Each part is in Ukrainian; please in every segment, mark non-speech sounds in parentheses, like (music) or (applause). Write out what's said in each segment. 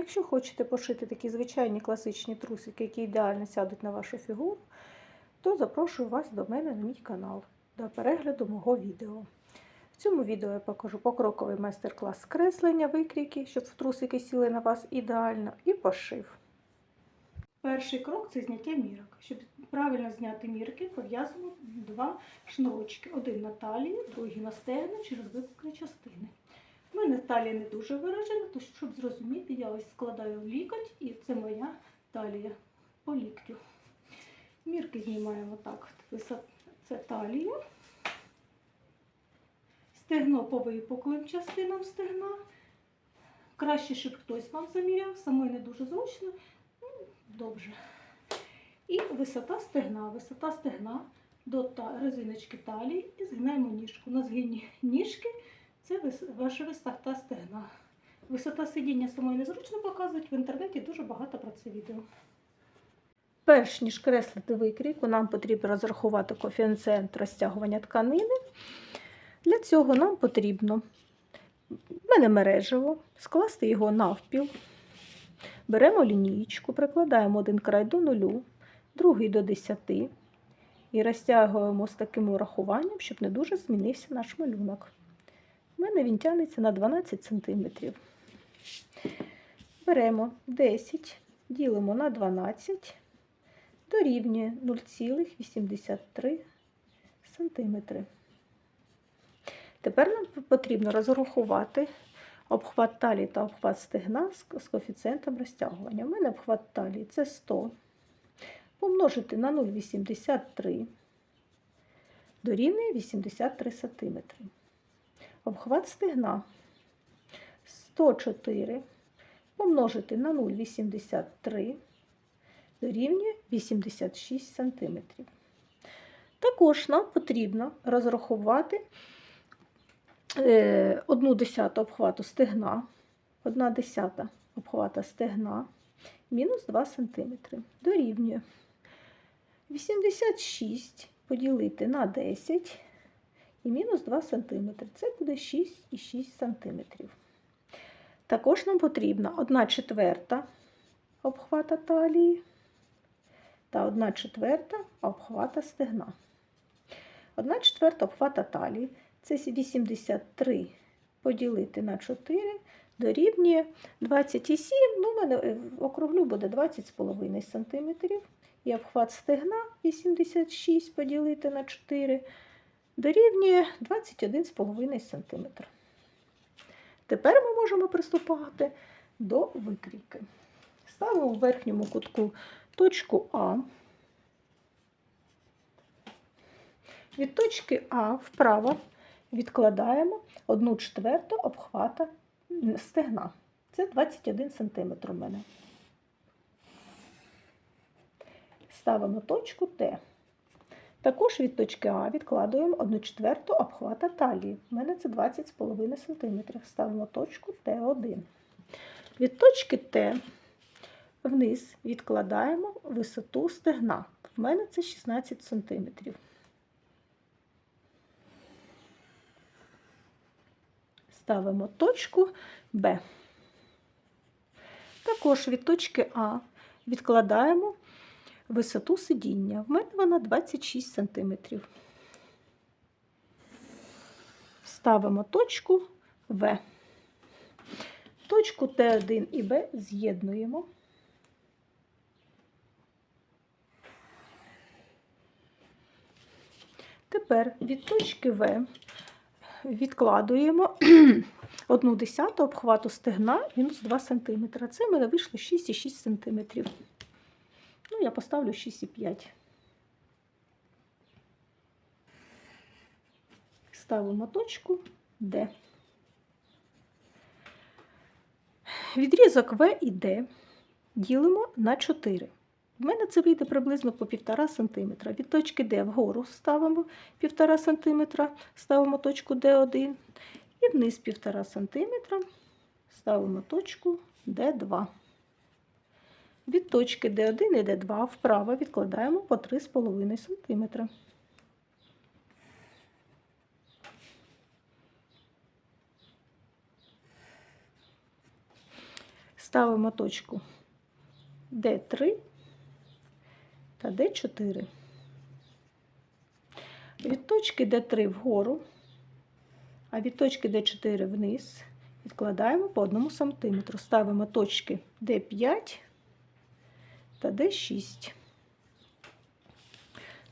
Якщо хочете пошити такі звичайні класичні трусики, які ідеально сядуть на вашу фігуру, то запрошую вас до мене на мій канал до перегляду мого відео. В цьому відео я покажу покроковий майстер-клас з креслення, викрійки, щоб трусики сіли на вас ідеально, і пошив. Перший крок це зняття мірок. Щоб правильно зняти мірки, пов'язано два шнурочки. Один на талії, другий на стегна через випуклі частини. У мене талія не дуже виражена, то щоб зрозуміти, я ось складаю в лікоть і це моя талія по ліктю. Мірки знімаємо так. Це талія. Стегно по випуклим частинам стегна. Краще, щоб хтось вам заміряв, самої не дуже зручно. Ну, добре. І висота стегна. Висота стегна до резиночки талії і згинаємо ніжку. На згині ніжки це ваша висота стегна. Висота сидіння самої незручно показують. В інтернеті дуже багато про це відео. Перш ніж креслити викрійку, нам потрібно розрахувати коефіцієнт розтягування тканини. Для цього нам потрібно мене мережево, скласти його навпіл. Беремо лінійку, прикладаємо один край до нулю, другий до 10 і розтягуємо з таким урахуванням, щоб не дуже змінився наш малюнок. У мене він тягнеться на 12 см. Беремо 10, ділимо на 12, дорівнює 0,83 см. Тепер нам потрібно розрахувати обхват талії та обхват стегна з коефіцієнтом розтягування. У мене обхват талії це 100. Помножити на 0,83 дорівнює 83 см. Обхват стегна 104 помножити на 0,83 дорівнює 86 см. Також нам потрібно розрахувати е, одну десяту обхвату стегна, одна десята обхвата стегна, мінус 2 см. Дорівнює 86 поділити на 10 і мінус 2 см. Це буде 6,6 см. Також нам потрібна 1 четверта обхвата талії та 1 четверта обхвата стегна. 1 четверта обхвата талії це 83 поділити на 4 дорівнює 27, ну, в мене округлю буде 20,5 см. І обхват стегна 86 поділити на 4 дорівнює 21,5 см. Тепер ми можемо приступати до викрійки. Ставимо у верхньому кутку точку А. Від точки А вправо відкладаємо 1 четверту обхвата стегна. Це 21 см у мене. Ставимо точку Т. Також від точки А відкладуємо 1 четверту обхвата талії. У мене це 20,5 см. Ставимо точку Т1. Від точки Т вниз відкладаємо висоту стегна. В мене це 16 см. Ставимо точку Б. Також від точки А відкладаємо висоту сидіння. В мене вона 26 см. Ставимо точку В. Точку Т1 і Б з'єднуємо. Тепер від точки В відкладуємо (clears throat) 1 десяту обхвату стегна мінус 2 см. Це мене вийшло 6,6 см. Я поставлю 6,5. Ставимо точку Д. Відрізок В і Д ділимо на 4. В мене це вийде приблизно по 1,5 см. Від точки Д вгору ставимо 1,5 см, ставимо точку Д1 і вниз 1,5 см ставимо точку Д2. Від точки Д1 і Д2 вправо відкладаємо по 3,5 см. ставимо точку D3 та D4. Від точки D3 вгору, а від точки D4 вниз відкладаємо по 1 см. Ставимо точки D5 та D6.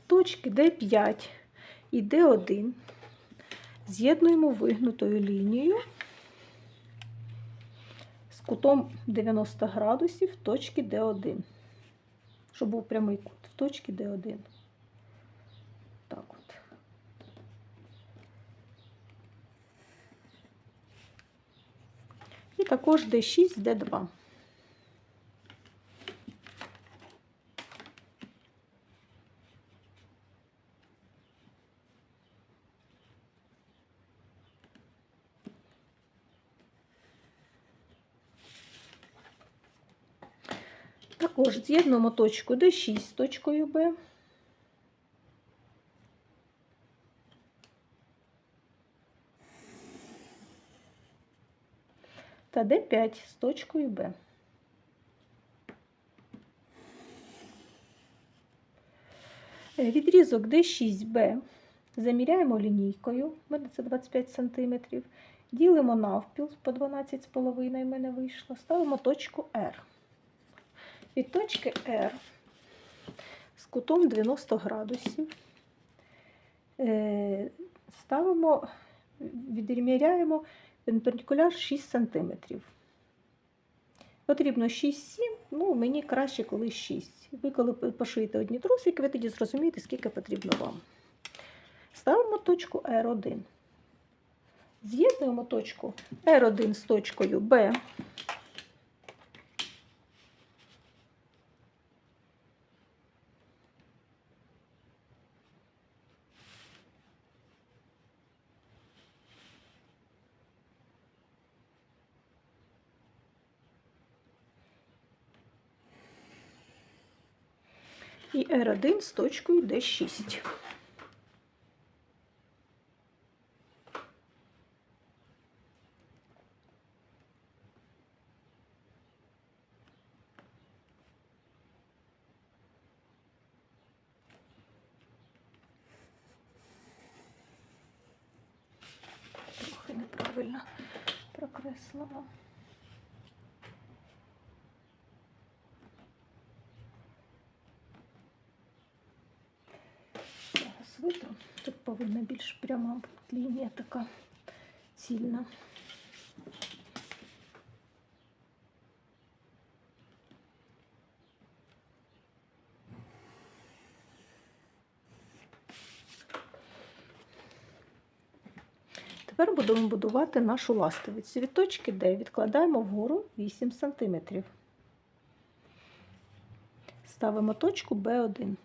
Точки D5 і D1 з'єднуємо вигнутою лінією з кутом 90 градусів в точці D1, щоб був прямий кут в точці D1. Так от. І також D6, D2. Також з'єднуємо точку D6 з точкою B. Та D5 з точкою. Е, Відрізок D6B заміряємо лінійкою, у мене це 25 см, ділимо навпіл по 12,5 в мене вийшло, ставимо точку R. Від точки R з кутом 90 градусів е, ставимо, відміряємо перпендикуляр 6 см. Потрібно 6-7, ну мені краще, коли 6. Ви коли пошиєте одні трусики, ви тоді зрозумієте, скільки потрібно вам. Ставимо точку R1. З'єднуємо точку R1 з точкою B. і R1 з точкою D6. Зараз. Тут повинна більш пряма лінія така цільна. Тепер будемо будувати нашу ластовицю. Від точки D відкладаємо вгору 8 см. Ставимо точку B1.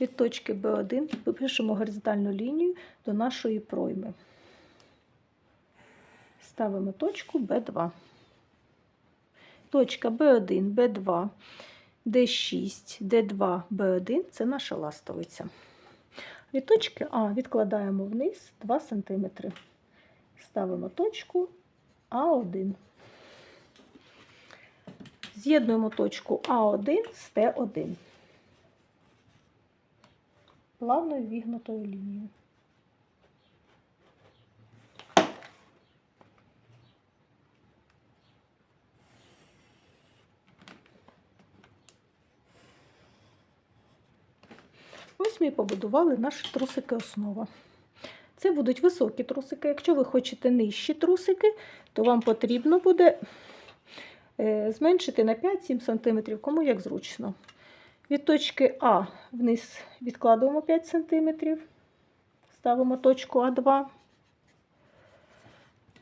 Від точки B1 випишемо горизонтальну лінію до нашої пройми. Ставимо точку B2. Точка B1, B2, D6, D2, B1 це наша ластовиця. Від точки А відкладаємо вниз 2 см. Ставимо точку А1. З'єднуємо точку А1 з Т1 плавною вігнутою лінією. Ось ми побудували наші трусики основа. Це будуть високі трусики. Якщо ви хочете нижчі трусики, то вам потрібно буде е, зменшити на 5-7 см, кому як зручно. Від точки А вниз відкладуємо 5 см, ставимо точку А2.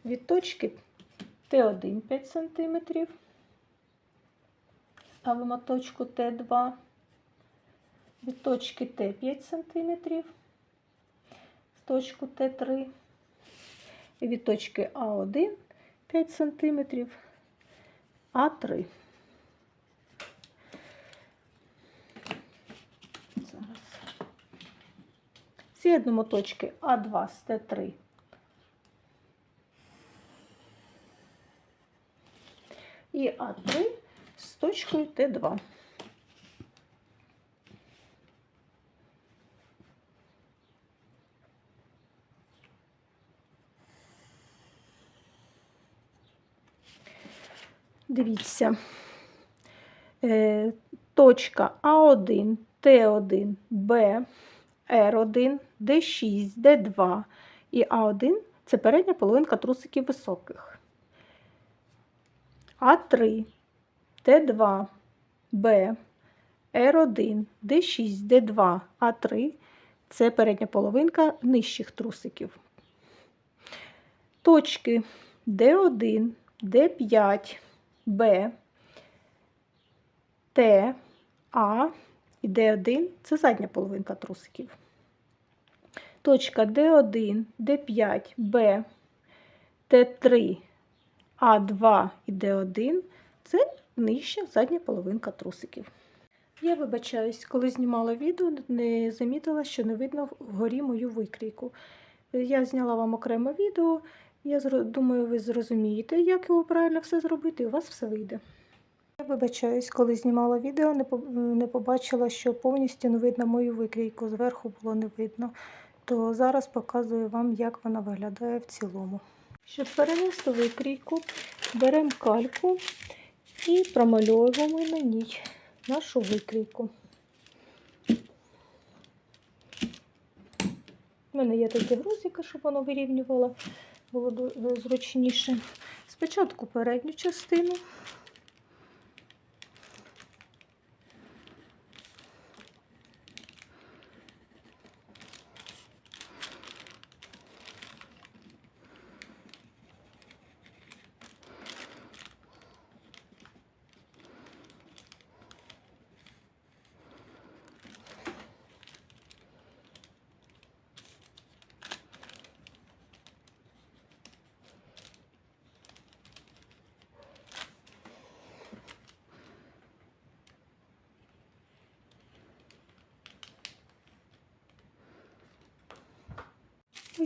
Від точки Т1 5 см, ставимо точку Т2, від точки Т 5 см, точку Т3, і від точки А1 5 см, А3. З'єднуємо точки А2 з Т3. І і А3 з точкою Т2. Дивіться, е, точка А1, Т1, Б, Р1, Д6, Д2 і А1 це передня половинка трусиків високих. А3, Т2, Б, Р1, Д6, Д2, А3 це передня половинка нижчих трусиків. Точки Д1, Д5, Б, Т, А і Д1 це задня половинка трусиків. Точка Д1, Д5, Б, Т3, А2 і Д1 це нижча задня половинка трусиків. Я вибачаюсь, коли знімала відео, не замітила, що не видно вгорі мою викрійку. Я зняла вам окреме відео. Я думаю, ви зрозумієте, як його правильно все зробити, і у вас все вийде. Вибачаюсь, коли знімала відео, не побачила, що повністю не видно мою викрійку, зверху було не видно. То зараз показую вам, як вона виглядає в цілому. Щоб перенести викрійку, беремо кальку і промальовуємо на ній нашу викрійку. У мене є такі грузики, щоб воно вирівнювало, було зручніше. Спочатку передню частину.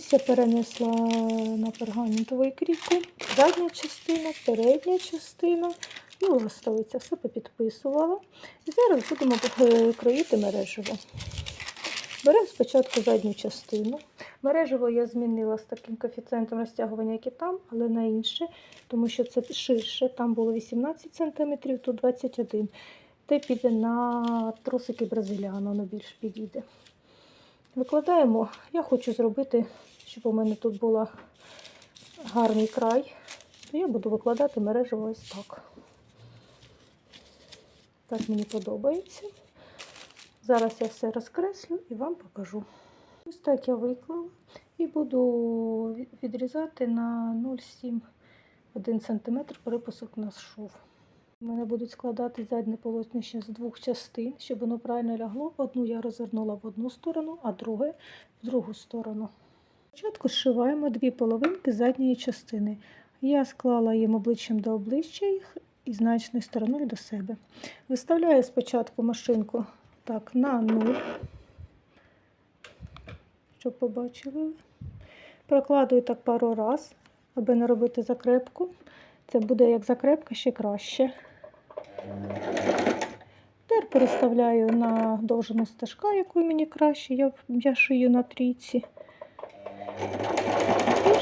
Ось я перенесла на пергаментову викрійку. Задня частина, передня частина і ластовиця. Все попідписувала. І зараз будемо е, кроїти мережево. Беремо спочатку задню частину. Мережево я змінила з таким коефіцієнтом розтягування, як і там, але на інше, тому що це ширше. Там було 18 см, тут 21 Те піде на трусики бразиляно, воно більш підійде. Викладаємо, я хочу зробити, щоб у мене тут був гарний край, то я буду викладати мережево ось так. Так мені подобається. Зараз я все розкреслю і вам покажу. Ось так я виклала і буду відрізати на 0,7 1 см припусок на шов. У мене будуть складати заднє полотнище з двох частин, щоб воно правильно лягло. Одну я розвернула в одну сторону, а друге в другу сторону. Спочатку зшиваємо дві половинки задньої частини. Я склала їм обличчям до обличчя їх і значною стороною до себе. Виставляю спочатку машинку так, на нуль, щоб побачили. Прокладую так пару раз, аби не робити закрепку. Це буде як закрепка ще краще. Тепер переставляю на довжину стежка, яку мені краще. Я, я шию на трійці. І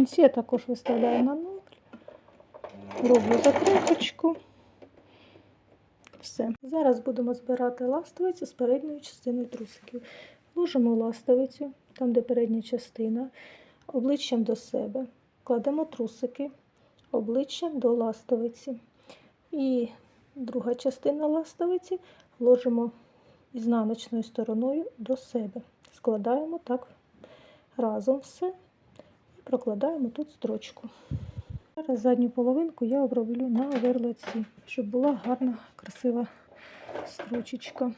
кінці я також виставляю на нуль. Роблю закрепочку. Все. Зараз будемо збирати ластовицю з передньої частини трусиків. Ложимо ластовицю, там, де передня частина, обличчям до себе. Кладемо трусики обличчям до ластовиці. І друга частина ластовиці ложимо ізнаночною стороною до себе. Складаємо так разом все прокладаємо тут строчку. Зараз задню половинку я оброблю на оверлоці, щоб була гарна, красива строчечка.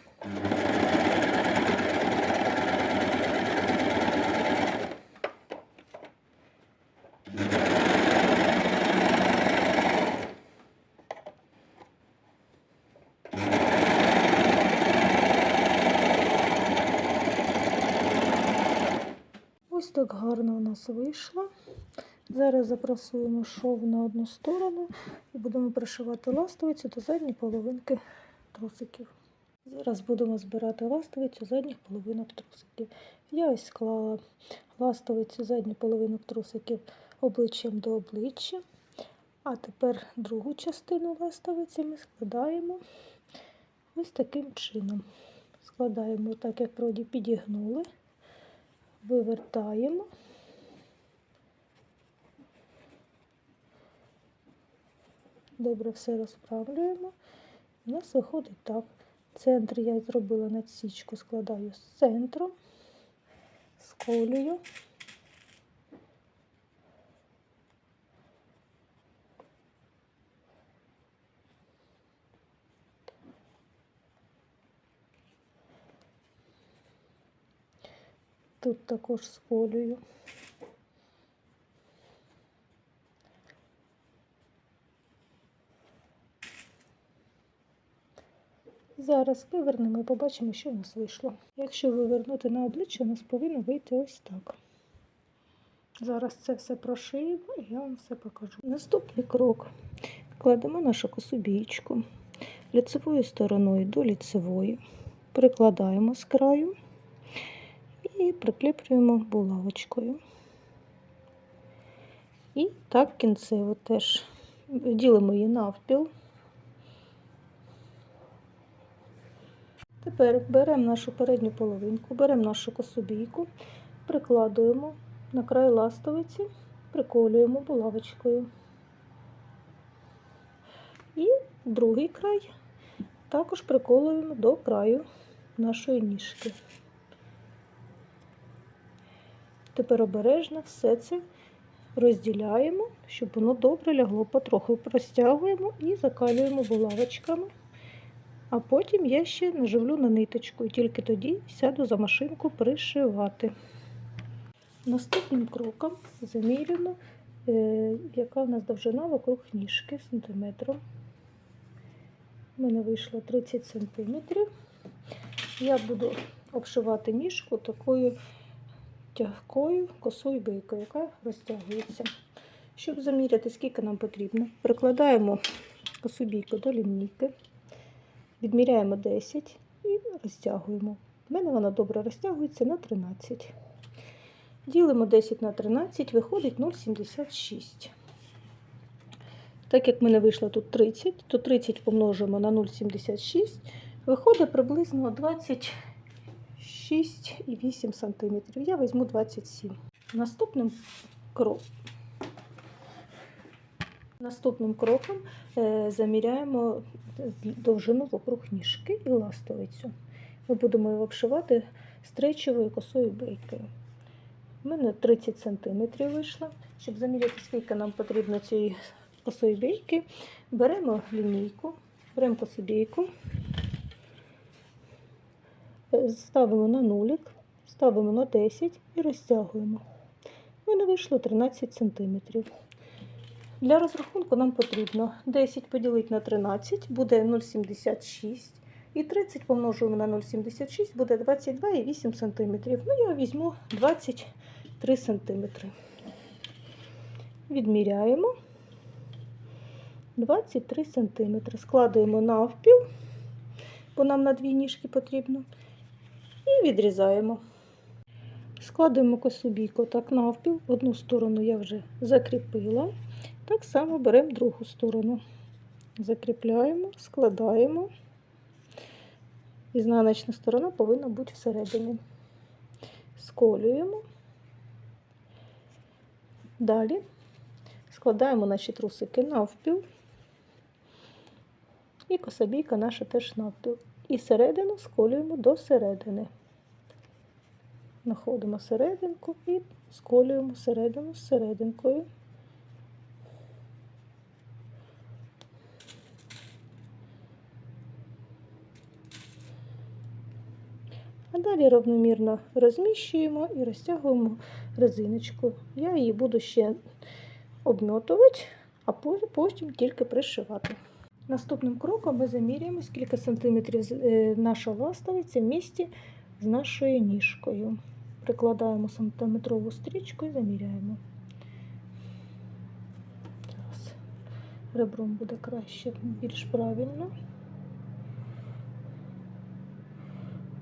Так гарно у нас вийшло. Зараз запрасуємо шов на одну сторону і будемо пришивати ластовицю до задньої половинки трусиків. Зараз будемо збирати ластовицю задніх половинок трусиків. Я ось склала ластовицю задніх половинок трусиків обличчям до обличчя. А тепер другу частину ластовиці ми складаємо ось таким чином. Складаємо так, як вроді підігнули, вивертаємо. Добре все розправлюємо. У нас виходить так. Центр я зробила надсічку, складаю з центру, сколюю. Тут також сколюю. Зараз вивернемо і побачимо, що в нас вийшло. Якщо вивернути на обличчя, у нас повинно вийти ось так. Зараз це все прошиємо і я вам все покажу. Наступний крок. Кладемо нашу косубічку лицевою стороною до ліцевої, прикладаємо з краю і прикріплюємо булавочкою. І так кінцево теж ділимо її навпіл. Тепер беремо нашу передню половинку, беремо нашу кособійку, прикладуємо на край ластовиці, приколюємо булавочкою. І другий край також приколуємо до краю нашої ніжки. Тепер обережно все це розділяємо, щоб воно добре лягло, потроху простягуємо і закалюємо булавочками. А потім я ще наживлю на ниточку і тільки тоді сяду за машинку пришивати. Наступним кроком замірюємо, е, яка в нас довжина вокруг ніжки сантиметром. У мене вийшло 30 сантиметрів. Я буду обшивати ніжку такою тягкою косою бийкою, яка розтягується. Щоб заміряти, скільки нам потрібно, прикладаємо косу бійку до лінійки. Відміряємо 10 і розтягуємо. У мене вона добре розтягується на 13. Ділимо 10 на 13, виходить 0,76. Так як в мене вийшло тут 30, то 30 помножимо на 0,76, виходить приблизно 26,8 см. Я візьму 27 Наступним кроком. Наступним кроком е, заміряємо довжину вокруг ніжки і ластовицю. Ми будемо його обшивати стречовою косою бейкою. У мене 30 см вийшло. Щоб заміряти, скільки нам потрібно цієї косої бейки, беремо лінійку, беремо кособійку, ставимо на нулік, ставимо на 10 і розтягуємо. У мене вийшло 13 см. Для розрахунку нам потрібно 10 поділити на 13, буде 0,76. І 30 помножуємо на 0,76, буде 22,8 см. Ну, я візьму 23 см. Відміряємо 23 см. Складуємо навпіл, бо нам на дві ніжки потрібно. І відрізаємо. Складуємо косу бійку так навпіл. Одну сторону я вже закріпила. Так само беремо другу сторону, закріпляємо, складаємо. Ізнаночна сторона повинна бути всередині. Сколюємо. Далі складаємо наші трусики навпіл. І кособійка наша теж навпіл і середину сколюємо до середини. знаходимо серединку і сколюємо середину з серединкою. А далі равномірно розміщуємо і розтягуємо резиночку. Я її буду ще обмьотувати, а потім тільки пришивати. Наступним кроком ми заміряємо, скільки сантиметрів е, наша ластовиця в місті з нашою ніжкою. Прикладаємо сантиметрову стрічку і заміряємо. Зараз ребром буде краще, більш правильно.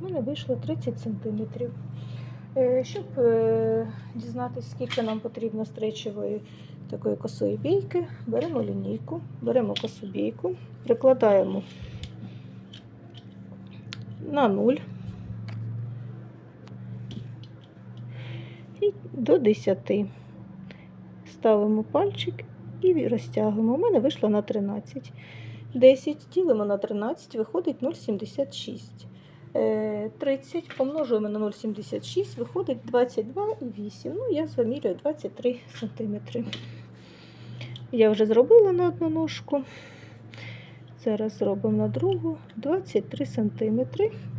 У мене вийшло 30 сантиметрів. Е, Щоб е, дізнатися, скільки нам потрібно стречової такої косої бійки, беремо лінійку, беремо косу бійку, прикладаємо на нуль і до 10. Ставимо пальчик і розтягуємо. У мене вийшло на 13. 10 ділимо на 13, виходить 0,76. Е, 30 помножуємо на 0,76, виходить 22,8. Ну, я замірюю 23 см. Я вже зробила на одну ножку. Зараз зробимо на другу 23 см.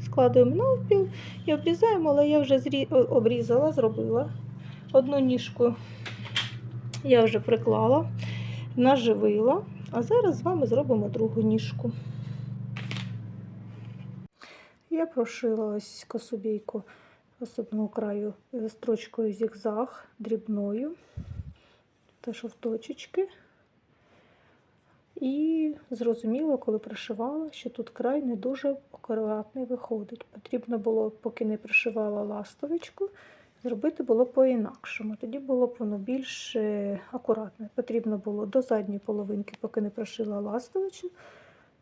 Складуємо навпіл і обрізаємо, але я вже зрі... обрізала, зробила одну ніжку. Я вже приклала, наживила, а зараз з вами зробимо другу ніжку. Я прошила ось кособійку з одного краю строчкою зігзаг дрібною, теж в точечки. І зрозуміло, коли пришивала, що тут край не дуже акуратний виходить. Потрібно було, поки не пришивала ластовичку, зробити було по-інакшому. Тоді було б воно більш е, акуратне. Потрібно було до задньої половинки, поки не пришила ластовичку,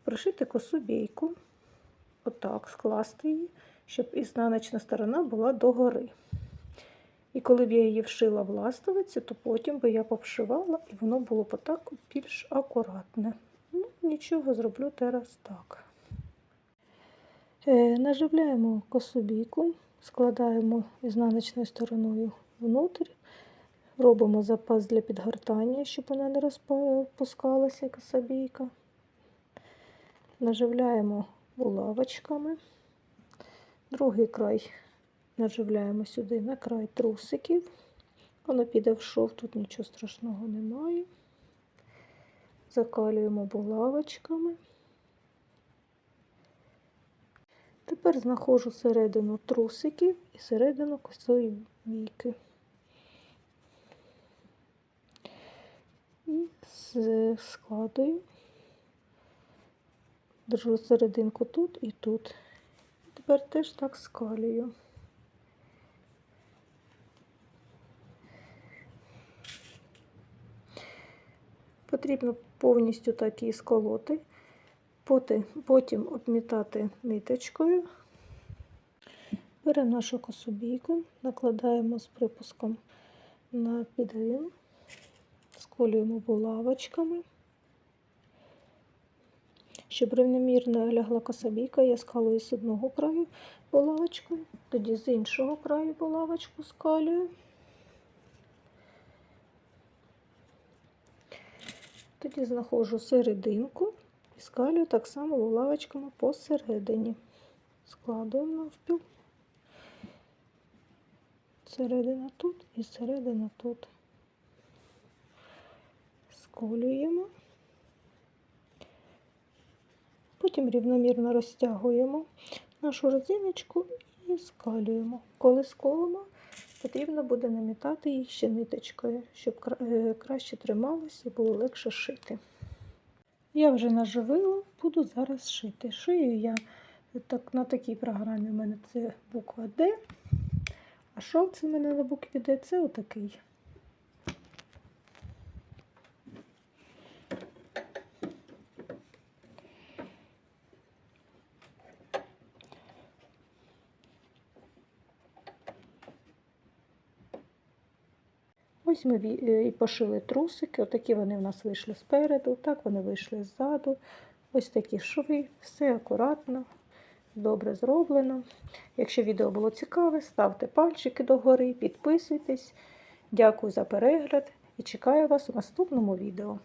пришити косу бійку, отак скласти її, щоб ізнаночна сторона була догори. І коли б я її вшила в ластовицю, то потім би я попшивала, і воно було б так більш акуратне. Ну, нічого, зроблю зараз так. Е, наживляємо кособійку, складаємо ізнаночною стороною внутрь, робимо запас для підгортання, щоб вона не розпускалася кособійка. Наживляємо булавочками. Другий край наживляємо сюди на край трусиків. Воно піде в шов, тут нічого страшного немає. Закалюємо булавочками. Тепер знаходжу середину трусиків і середину косої бійки. І складую. Держу серединку тут і тут. Тепер теж так скалюю. Потрібно повністю так її сколоти, потім обмітати ниточкою. Беремо нашу кособійку, накладаємо з припуском на підгин, сколюємо булавочками. Щоб рівномірно лягла кособійка, я скалую з одного краю булавочку, тоді з іншого краю булавочку скалюю. Тоді знаходжу серединку і скалюю так само булавочками посередині. Складуємо навпіл. Середина тут і середина тут. Сколюємо. Потім рівномірно розтягуємо нашу резиночку і скалюємо. Коли сколимо, потрібно буде намітати їх ще ниточкою, щоб е, краще трималося і було легше шити. Я вже наживила, буду зараз шити. Шию я так, на такій програмі у мене це буква Д, а шов це в мене на букві Д це отакий. Ось ми е, і пошили трусики. Отакі вони в нас вийшли спереду, так вони вийшли ззаду. Ось такі шви, все акуратно, добре зроблено. Якщо відео було цікаве, ставте пальчики догори, підписуйтесь. Дякую за перегляд і чекаю вас у наступному відео.